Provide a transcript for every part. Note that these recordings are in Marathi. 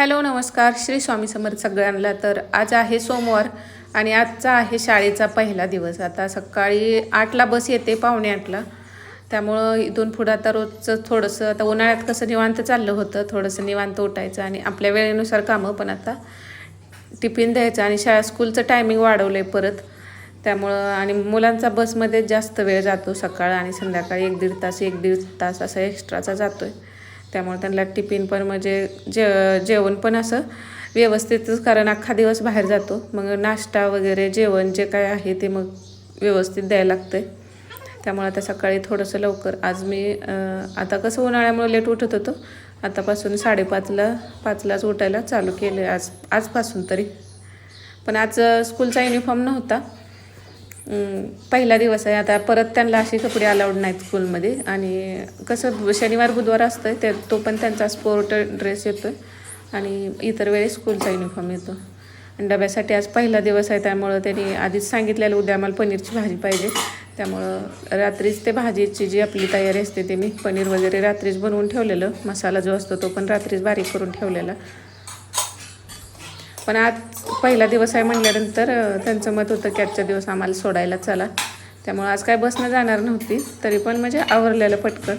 हॅलो नमस्कार. श्री स्वामी समर्थ सगळ्यांना. तर आज आहे सोमवार आणि आजचा आहे शाळेचा पहिला दिवस. आता सकाळी आठला बस येते पावणे आठला. त्यामुळं इथून पुढं आता रोजचं थोडंसं आता उन्हाळ्यात कसं निवांत चाललं होतं थोडंसं निवांत उठायचं आणि आपल्या वेळेनुसार कामं पण आता टिफिन द्यायचं आणि शाळा स्कूलचं टायमिंग वाढवलं आहे परत. त्यामुळं आणि मुलांचा बसमध्ये जास्त वेळ जातो सकाळ आणि संध्याकाळी. एक दीड तास एक दीड तास असा एक्स्ट्राचा जातो आहे त्यामुळे त्यांना टिफिन पण म्हणजे जे जेवण पण असं व्यवस्थितच कारण अख्खा दिवस बाहेर जातो. मग नाश्ता वगैरे जेवण जे काय आहे ते मग व्यवस्थित द्यायला लागतं आहे त्यामुळे आता सकाळी थोडंसं लवकर. आज मी आता कसं उन्हाळ्यामुळे लेट उठत होतो. आतापासून साडेपाचला पाचलाच उठायला चालू केलं आज आजपासून तरी. पण आज स्कूलचा युनिफॉर्म नव्हता. पहिला दिवस आहे. आता परत त्यांना असे कपडे अलाउड नाहीत स्कूलमध्ये आणि कसं शनिवार बुधवार असतं ते तो पण त्यांचा स्पोर्ट ड्रेस येतो आणि इतर वेळेस स्कूलचा युनिफॉर्म येतो. आणि डब्यासाठी आज पहिला दिवस आहे त्यामुळं त्यांनी आधीच सांगितलेलं उद्या आम्हाला पनीरची भाजी पाहिजे. त्यामुळं रात्रीच ते भाजीची जी आपली तयारी असते ते मी पनीर वगैरे रात्रीच बनवून ठेवलेलं. मसाला जो असतो तो पण रात्रीच बारीक करून ठेवलेला. पण आज पहिला दिवस आहे म्हणल्यानंतर त्यांचं मत होतं की आजच्या दिवस आम्हाला सोडायला चला. त्यामुळं आज काय बसनं जाणार नव्हती तरी पण म्हणजे आवरलेलं पटकन.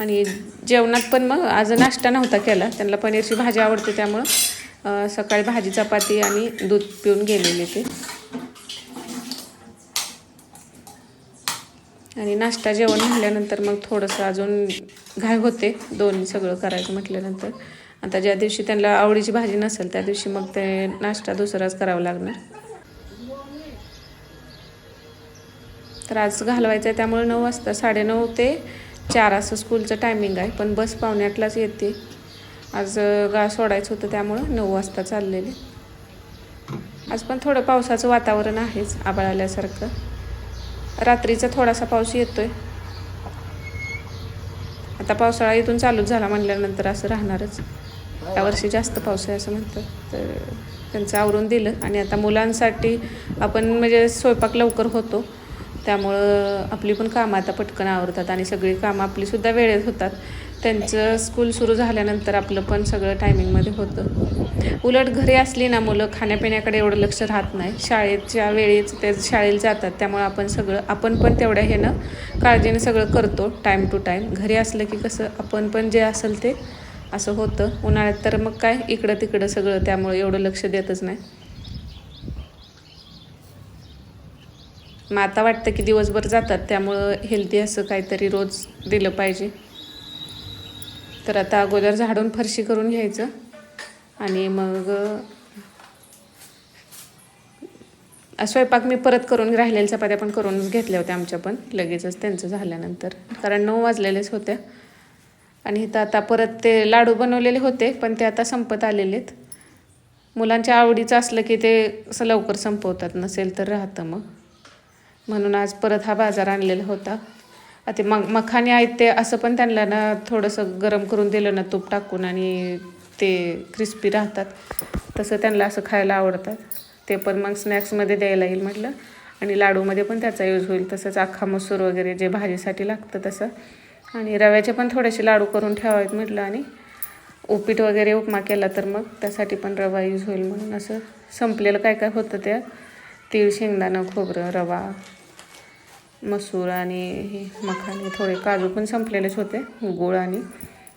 आणि जेवणात पण मग आज नाश्ता नव्हता केला त्यांना पनीरची भाजी आवडते त्यामुळं सकाळी भाजी चपाती आणि दूध पिऊन गेलेले ते. आणि नाश्ता जेवण म्हटल्यानंतर मग थोडंसं अजून घाय होते दोन्ही सगळं करायचं म्हटल्यानंतर. आता ज्या दिवशी त्यांना आवडीची भाजी नसेल त्या दिवशी मग ते नाश्ता दुसराच करावा लागणार. तर आज घालवायचं आहे त्यामुळे नऊ वाजता साडेनऊ ते चार असं स्कूलचं टायमिंग आहे पण बस पावणे आठलाच येते. आज गा सोडायचं होतं त्यामुळं नऊ वाजता चाललेले. आज पण थोडं पावसाचं वातावरण आहेच आबाळ आल्यासारखं. रात्रीचा थोडासा पाऊस येतोय. आता पावसाळा इथून चालूच झाला म्हणल्यानंतर असं राहणारच. यावर्षी जास्त पाऊस आहे असं म्हणतात. तर त्यांचं आवरून दिलं. आणि आता मुलांसाठी आपण म्हणजे स्वयंपाक लवकर होतो. त्यामुळं आपली पण कामं आता पटकन आवरतात. आणि सगळी कामं आपलीसुद्धा वेळेत होतात. त्यांचं स्कूल सुरू झाल्यानंतर आपलं पण सगळं टायमिंगमध्ये होतं. उलट घरी असली ना मुलं खाण्यापिण्याकडे एवढं लक्ष राहत नाही. शाळेच्या वेळेच ते शाळेला जातात. त्यामुळं आपण सगळं आपण पण तेवढ्या ह्यानं काळजीनं सगळं करतो टाईम टू टाईम घरी असलं की कसं आपण पण जे असेल ते असं होतं. उन्हाळ्यात तर मग काय इकडं तिकडं सगळं त्यामुळे एवढं लक्ष देतच नाही. मग आता वाटतं की दिवसभर जातात त्यामुळं हेल्दी असं काहीतरी रोज दिलं पाहिजे. तर आता अगोदर झाडून फरशी करून घ्यायचं आणि मग स्वयंपाक मी परत करून राहिलेल्या चपात्या पण करूनच घेतल्या होत्या आमच्या पण लगेचच त्यांचं झाल्यानंतर. कारण नऊ वाजलेलेच होत्या. आणि इथं आता परत ते लाडू बनवलेले होते पण ते आता संपत आलेले आहेत मुलांच्या आवडीचं असलं की ते असं लवकर संपवतात नसेल तर राहतं मग. म्हणून आज परत हा बाजार आणलेला होता. ते मग मखाने आहेत ते असं पण त्यांना ना थोडंसं गरम करून दिलं ना तूप टाकून आणि ते क्रिस्पी राहतात. तसं त्यांना असं खायला आवडतात. ते पण मग स्नॅक्समध्ये द्यायला येईल म्हटलं. आणि लाडूमध्ये पण त्याचा यूज होईल. तसंच अख्खा मसूर वगैरे जे भाजीसाठी लागतं तसं. आणि रव्याचे पण थोडेसे लाडू करून ठेवावेत म्हटलं आणि उपीट वगैरे उपमा केला तर मग त्यासाठी पण रवा यूज होईल म्हणून असं संपलेलं काय काय होतं त्या? तीळ शेंगदाणं खोबरं रवा मसूर आणि हे मखाने थोडे काजू पण संपलेलेच होते. गुळ आणि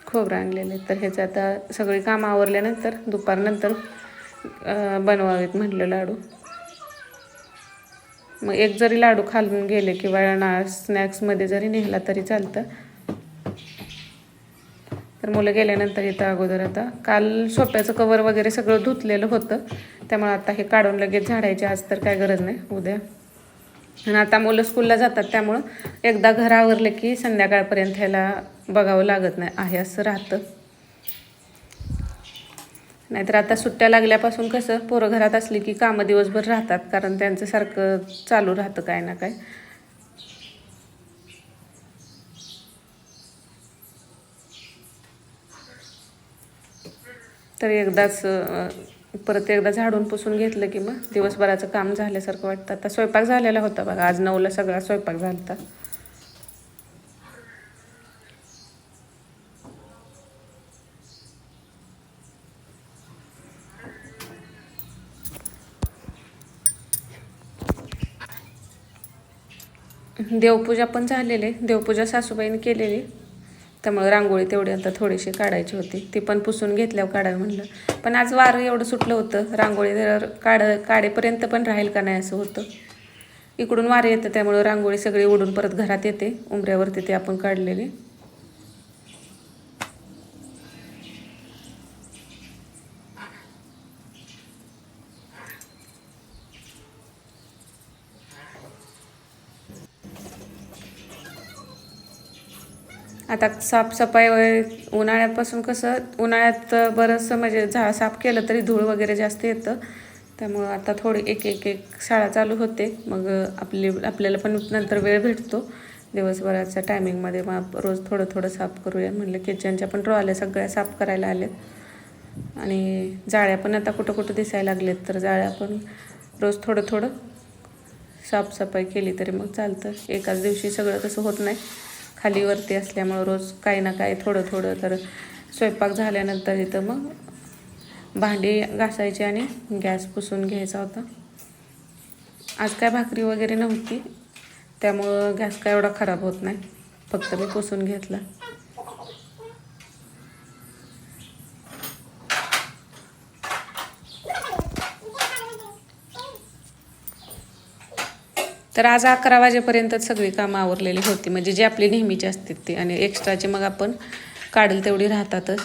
खोबरं आणलेले. तर ह्याचं आता सगळी कामं आवरल्यानंतर दुपारनंतर बनवावेत म्हटलं लाडू. मग एक जरी लाडू खालून गेले किंवा ना स्नॅक्समध्ये जरी नेला तरी चालतं. तर मुलं गेल्यानंतर इथं अगोदर आता काल सोप्याचं कवर वगैरे सगळं धुतलेलं होतं. त्यामुळे आता हे काढून लगेच झाडायचे आज तर काय गरज नाही उद्या. आणि आता मुलं स्कूलला जातात त्यामुळं एकदा घर आवरलं की संध्याकाळपर्यंत ह्याला बघावं लागत नाही आहे असं राहतं. नाहीतर आता सुट्ट्या लागल्यापासून कसं पोरं घरात असली की कामं दिवसभर राहतात कारण त्यांचं सारखं चालू राहतं काय ना काय. तर एकदाच परत एकदा झाडून पुसून घेतलं की मग दिवसभराचं काम झाल्यासारखं वाटतं. आता स्वयंपाक झालेला होता बघा आज नऊला सगळा स्वयंपाक झाला होता देवपूजा पण झालेली देवपूजा सासूबाईने केलेली. त्यामुळे रांगोळी तेवढी आता थोडीशी काढायची होती. ती पण पुसून घेतल्यावर काढावी म्हणलं. पण आज वारं एवढं सुटलं होतं. रांगोळी जर काढ काढेपर्यंत पण राहील का नाही असं होतं. इकडून वारे येतं त्यामुळं रांगोळी सगळी उडून परत घरात येते. उंबऱ्यावरती ते आपण काढलेली. आता साफसफाई वगैरे उन्हाळ्यापासून कसं उन्हाळ्यात बरंचसं म्हणजे झा साफ केलं तरी धूळ वगैरे जास्त येतं. त्यामुळं आता थोडी एक एक एक शाळा चालू होते. मग आपली आपल्याला पण नंतर वेळ भेटतो. दिवसभराच्या टायमिंगमध्ये मग रोज थोडं थोडं साफ करूया. म्हणलं किचनच्या पण ट्रॉल्या सगळ्या साफ करायला आल्यात. आणि जाळ्या पण आता कुठं कुठं दिसायला लागलेत तर जाळ्या पण रोज थोडं थोडं साफसफाई केली तरी मग चालतं. एकाच दिवशी सगळं तसं होत नाही. खाली वरती असल्यामुळं रोज काही ना काही थोडं थोडं तर स्वयंपाक झाल्यानंतर इथं मग भांडी घासायची आणि गॅस पुसून घ्यायचा होता. आज काय भाकरी वगैरे नव्हती त्यामुळं गॅस काय एवढा खराब होत नाही फक्त मी पुसून घेतला. तर आज अकरा वाजेपर्यंतच सगळी कामं आवरलेली होती. म्हणजे जी आपली नेहमीची असतात ती. आणि एक्स्ट्राची मग आपण काढेल तेवढी राहतातच.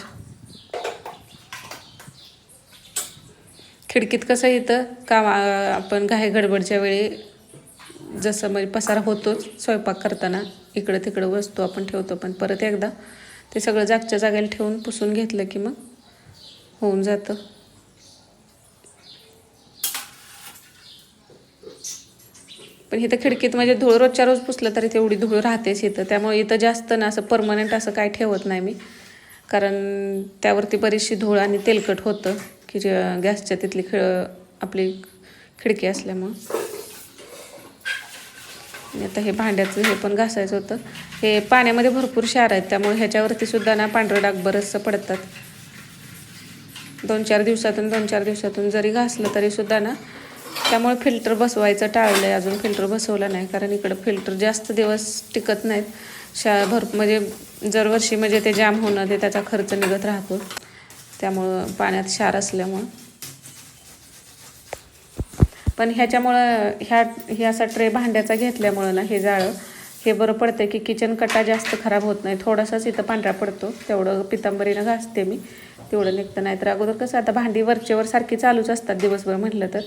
खिडकीत कसं येतं काम आपण घाई गडबडच्या वेळी जसं म्हणजे पसार होतोच स्वयंपाक करताना. इकडं तिकडं वस्तू आपण ठेवतो. पण परत एकदा ते सगळं जागच्या जागेला ठेवून पुसून घेतलं की मग होऊन जातं. पण इथं खिडकीत म्हणजे धूळ रोजच्या रोज पुसलं तरी तेवढी धूळ राहतेच इथं. त्यामुळे इथं जास्त ना असं परमनंट असं काय ठेवत नाही मी. कारण त्यावरती बरीचशी धूळ आणि तेलकट होतं की जे गॅसच्या तिथली खिळ आपली खिडकी असल्यामुळं. आणि आता हे भांड्याचं हे पण घासायचं होतं. हे पाण्यामध्ये भरपूर क्षार आहेत त्यामुळे ह्याच्यावरती सुद्धा ना पांढरं डाग बरंचसं पडतात. दोन चार दिवसातून दोन चार दिवसातून जरी घासलं तरी सुद्धा ना त्यामुळे फिल्टर बसवायचं टाळलं आहे अजून फिल्टर बसवलं नाही कारण इकडं फिल्टर जास्त दिवस टिकत नाहीत. शा भर म्हणजे दरवर्षी म्हणजे ते जाम होणं ते त्याचा खर्च निघत राहतो. त्यामुळं पाण्यात क्षार असल्यामुळं. पण ह्याच्यामुळं ह्या हे असा ट्रे भांड्याचा घेतल्यामुळं ना हे जाळं हे बरं पडतं की किचन कटा जास्त खराब होत नाही. थोडासाच इथं पांढरा पडतो. तेवढं पितांबरीनं घासते मी. तेवढं निघतं. नाही तर अगोदर कसं आता भांडी वरचेवर सारखी चालूच असतात दिवसभर म्हटलं तर.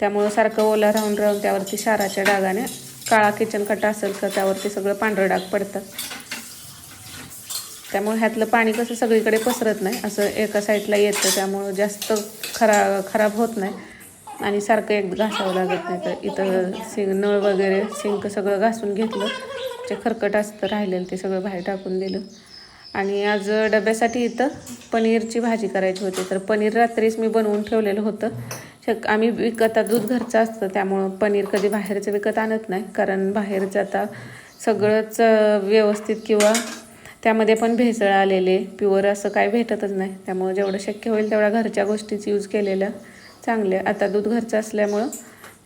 त्यामुळं सारखं ओलं राहून राहून त्यावरती शाराच्या डागाने काळा किचन कटा असेल तर त्यावरती सगळं पांढरं डाग पडतात त्यामुळे ह्यातलं पाणी कसं सगळीकडे पसरत नाही असं एका साईडला येतं त्यामुळं जास्त खरा खराब होत नाही. आणि सारखं एक घासावं लागत नाही तर इथं सिंग नळ वगैरे सिंक सगळं घासून घेतलं. जे खरकट असतं राहिलेलं ते सगळं बाहेर टाकून दिलं. आणि आज डब्यासाठी इथं पनीरची भाजी करायची होती तर पनीर रात्रीच मी बनवून ठेवलेलं होतं. शक आम्ही विकत आता दूध घरचं असतं त्यामुळं पनीर कधी बाहेरचं विकत आणत नाही. कारण बाहेरचं आता सगळंच व्यवस्थित किंवा त्यामध्ये पण भेसळ आलेले प्युअर असं काय भेटतच नाही. त्यामुळं जेवढं शक्य होईल तेवढ्या घरच्या गोष्टीच यूज केलेल्या चांगल्या. आता दूध घरचं असल्यामुळं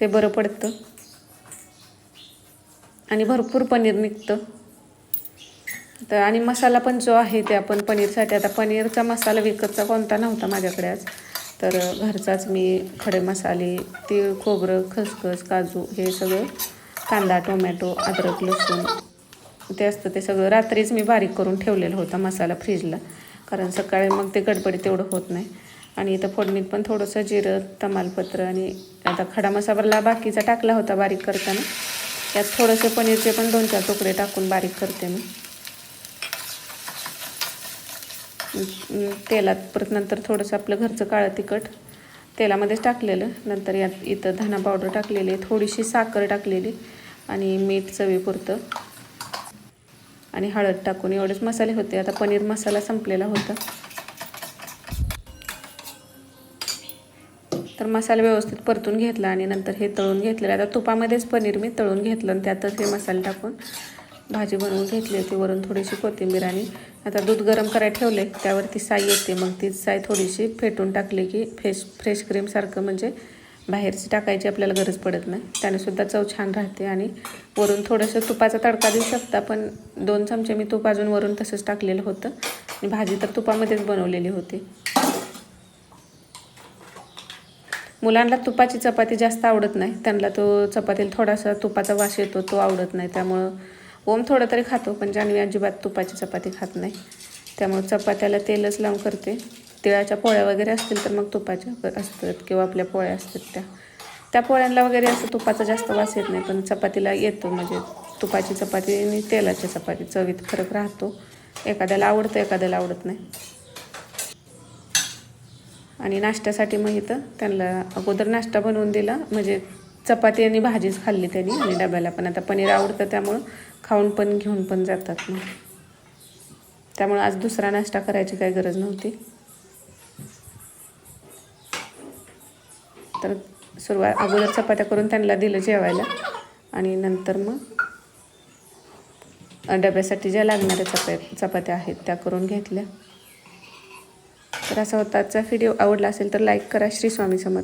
ते बरं पडतं. आणि भरपूर पनीर निघतं. तर आणि मसाला पण जो आहे ते आपण पनीरसाठी आता पनीरचा मसाला विकतचा कोणता नव्हता माझ्याकडे आज. तर घरचाच मी खडे मसाले तीळ खोबरं खसखस काजू हे सगळं कांदा टोमॅटो अद्रक लसूण ते असतं ते सगळं रात्रीच मी बारीक करून ठेवलेलं होतं मसाला फ्रीजला. कारण सकाळी मग ते गडबडी तेवढं होत नाही. आणि इथं फोडणीत पण थोडंसं जिरं तमालपत्र आणि आता खडा मसाला बाकीचा टाकला होता बारीक करताना. त्यात थोडंसं पनीरचे पण दोन चार तुकडे टाकून बारीक करते मी. तेलात परत नंतर थोडंसं आपलं घरचं काळं तिखट तेलामध्येच टाकलेलं. नंतर यात इथं धना पावडर टाकलेली आहे थोडीशी साखर टाकलेली आणि मीठ चवीपुरतं. आणि हळद टाकून एवढेच मसाले होते. आता पनीर मसाला संपलेला होता. तर मसाला व्यवस्थित परतून घेतला आणि नंतर हे तळून घेतलेलं. आता तुपामध्येच पनीर मी तळून घेतलं आणि त्यातच हे मसाले टाकून भाजी बनवून घेतली होती. वरून थोडीशी कोथिंबीर आणि आता दूध गरम करायला ठेवले. त्यावरती साई येते. मग ती साई थोडीशी फेटून टाकली की फ्रेश फ्रेश क्रीमसारखं म्हणजे बाहेरची टाकायची आपल्याला गरज पडत नाही. त्यानेसुद्धा चव छान राहते आणि वरून थोडंसं तुपाचा तडका देऊ शकता पण दोन चमचे मी तूप अजून वरून तसंच टाकलेलं होतं. आणि भाजी तर तुपामध्येच बनवलेली होती. मुलांना तुपाची चपाती जास्त आवडत नाही. त्यांना तो चपातीला थोडासा तुपाचा वास येतो तो आवडत नाही. त्यामुळं ओम थोडं तरी खातो पण जान्हवी अजिबात तुपाची चपाती खात नाही. त्यामुळे चपात्याला तेलच लावून करते. तिळाच्या पोळ्या वगैरे असतील तर मग तुपाच्या असतात किंवा आपल्या पोळ्या असतात त्या. त्या पोळ्यांना वगैरे असं तुपाचा जास्त वास येत नाही पण चपातीला येतो. म्हणजे तुपाची चपाती आणि तेलाची चपाती चवीत फरक राहतो. एखाद्याला आवडतं एखाद्याला आवडत नाही. आणि नाश्त्यासाठी मग इथं त्यांना अगोदर नाश्ता बनवून दिला. म्हणजे चपाती आणि भाजीच खाल्ली त्यांनी आणि डब्याला. पण आता पनीर आवडतं त्यामुळं खाऊन पण घेऊन पण जातात मग त्यामुळं आज दुसरा नाश्ता करायची काही गरज नव्हती. तर सुरुवात अगोदर चपात्या करून त्यांना दिलं जेवायला आणि नंतर मग डब्यासाठी ज्या लागणाऱ्या चपा चपात्या आहेत त्या करून घेतल्या. तर असा होता आजचा व्हिडिओ आवडला असेल तर लाईक करा. श्री स्वामी समर्थ.